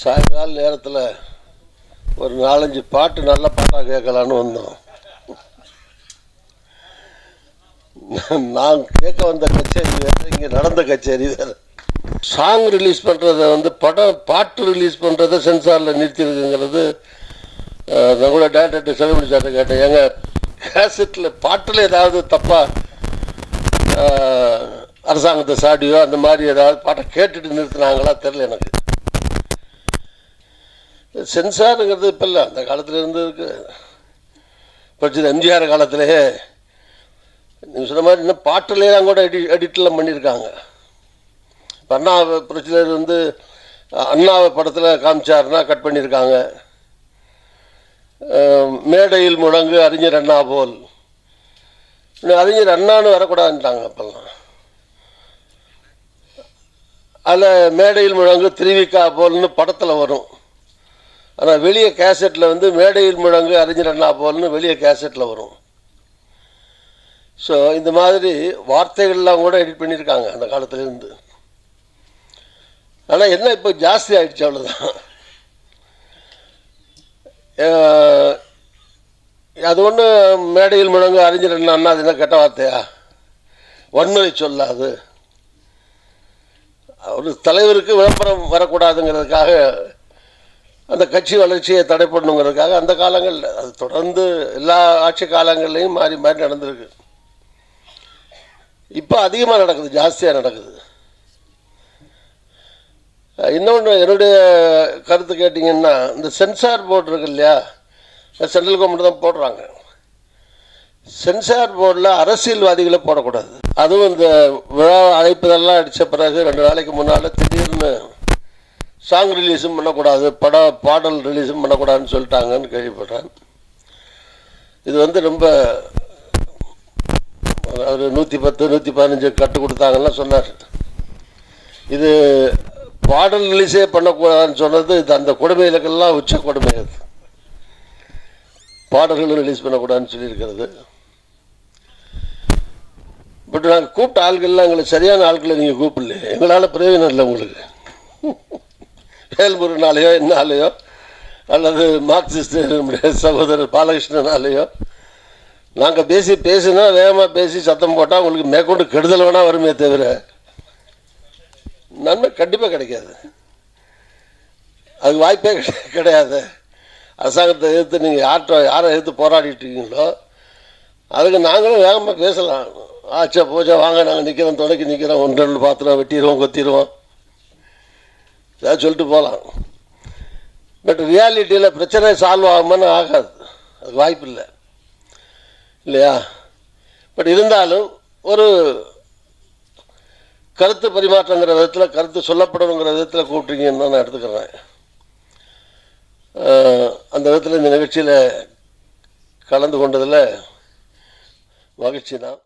சாயங்கால நேரத்தில் ஒரு நாலஞ்சு பாட்டு நல்ல பாட்டாக கேட்கலான்னு வந்தோம். நான் கேட்க வந்த கச்சேரி வேறு இங்கே நடந்த கச்சேரி வேறு. சாங் ரிலீஸ் பண்ணுறத வந்து படம் பாட்டு ரிலீஸ் பண்ணுறத சென்சாரில் நிறுத்திருக்குங்கிறது நான் கூட டேரக்டர்கிட்ட செலவழி சார்ட்ட கேட்டேன். ஏங்க கேசட்டில் பாட்டில் ஏதாவது தப்பாக அரசாங்கத்தை சாடியோ அந்த மாதிரி ஏதாவது பாட்டை கேட்டுட்டு நிறுத்தினாங்களா? தெரில எனக்கு. சென்சாருங்கிறது இப்போ இல்லை. அந்த காலத்தில் இருந்து இருக்கு. படிச்சது எம்ஜிஆர் காலத்திலேயே நீங்கள் சொன்ன மாதிரி இன்னும் பாட்டிலேயே கூட எடி எடிட்லாம் பண்ணியிருக்காங்க அண்ணா பிரச்சனை வந்து அண்ணாவை படத்தில் காமிச்சாருன்னா கட் பண்ணியிருக்காங்க மேடையில் முழங்கு அறிஞர் அண்ணா போல். இன்னும் அறிஞர் அண்ணான்னு வரக்கூடாதுன்ட்டாங்க அப்போல்லாம். அதில் மேடையில் முழங்கு திருவிக்கா போல்னு படத்தில் வரும். ஆனால் வெளியே கேசட்டில் வந்து மேடையில் முழங்கு அறிஞர் அண்ணா போல்னு வெளியே கேசட்டில் வரும். ஸோ இந்த மாதிரி வார்த்தைகள்லாம் கூட எடிட் பண்ணியிருக்காங்க அந்த காலத்துலேருந்து. ஆனால் என்ன இப்போ ஜாஸ்தி ஆகிடுச்சு அவ்வளோதான் அது ஒன்று மேடையில் முழங்கு அறிஞர் அண்ணா அது என்ன கெட்ட வார்த்தையா? வன்முறை சொல்லாது ஒரு தலைவருக்கு விளம்பரம் வரக்கூடாதுங்கிறதுக்காக அந்த கட்சி வளர்ச்சியை தடைப்படணுங்கிறதுக்காக அந்த காலங்களில் அது தொடர்ந்து எல்லா ஆட்சி காலங்கள்லையும் மாறி மாறி நடந்திருக்கு. இப்போ அதிகமாக நடக்குது ஜாஸ்தியாக நடக்குது. இன்னொன்று என்னுடைய கருத்து கேட்டிங்கன்னா இந்த சென்சார் போர்டு இருக்கு இல்லையா? சென்ட்ரல் கவர்மெண்ட் தான் போடுறாங்க. சென்சார் போர்டில் அரசியல்வாதிகளை போடக்கூடாது. அதுவும் இந்த விழா அழைப்பதெல்லாம் அடித்த பிறகு ரெண்டு நாளைக்கு முன்னால் திடீர்னு சாங் ரிலீஸும் பண்ணக்கூடாது பட பாடல் ரிலீஸும் பண்ணக்கூடாதுன்னு சொல்லிட்டாங்கன்னு கேள்விப்பட்டேன். இது வந்து ரொம்ப ஒரு நூற்றி பத்து நூற்றி பதினஞ்சு கட்டு கொடுத்தாங்கன்னா சொன்னார். இது பாடல் ரிலீஸே பண்ணக்கூடாதுன்னு சொன்னது இது அந்த கொடுமைகளுக்கெல்லாம் உச்ச கொடுமை அது. பாடல்களும் ரிலீஸ் பண்ணக்கூடாதுன்னு சொல்லியிருக்கிறது. பட் நாங்கள் கூப்பிட்ட ஆள்கள்லாம் எங்களை சரியான ஆட்களை நீங்கள் கூப்பிடல. எங்களால் பிரயோஜனம் இல்லை உங்களுக்கு. வேல்முருனாலேயோ என்னாலேயோ அல்லது மார்க்சிஸ்ட் நம்முடைய சகோதரர் பாலகிருஷ்ணனாலேயோ நாங்கள் பேசி பேசினா வேகமாக பேசி சத்தம் போட்டால் உங்களுக்கு மேற்கொண்டு கெடுதல் வேணால் வருமே தவிர நன்மை கண்டிப்பாக கிடைக்காது. அது வாய்ப்பே கிடையாது. அரசாங்கத்தை எதிர்த்து நீங்கள் யார்கிட்ட யாரை எதிர்த்து போராடிட்டு இருக்கீங்களோ அதுக்கு நாங்களும் வேகமாக பேசலாம். ஆச்சா போச்சா வாங்க நாங்கள் நிற்கிறோம் தொடக்கி நிற்கிறோம் ஒன்று ரெண்டு பாத்திரம் வெட்டிடுவோம் கொத்திடுவோம். ஏதாவது சொல்லிட்டு போகலாம் பட் ரியாலிட்டியில் பிரச்சனை சால்வ் ஆகுமான்னு ஆகாது. அது வாய்ப்பு இல்லை இல்லையா? பட் இருந்தாலும் ஒரு கருத்து பரிமாற்றங்கிற விதத்தில் கருத்து சொல்லப்படணுங்கிற விதத்தில் கூப்பிட்டீங்கன்னு தான் நான் எடுத்துக்கிறேன். அந்த விதத்தில் இந்த நிகழ்ச்சியில் கலந்து கொண்டதில் மகிழ்ச்சி தான்.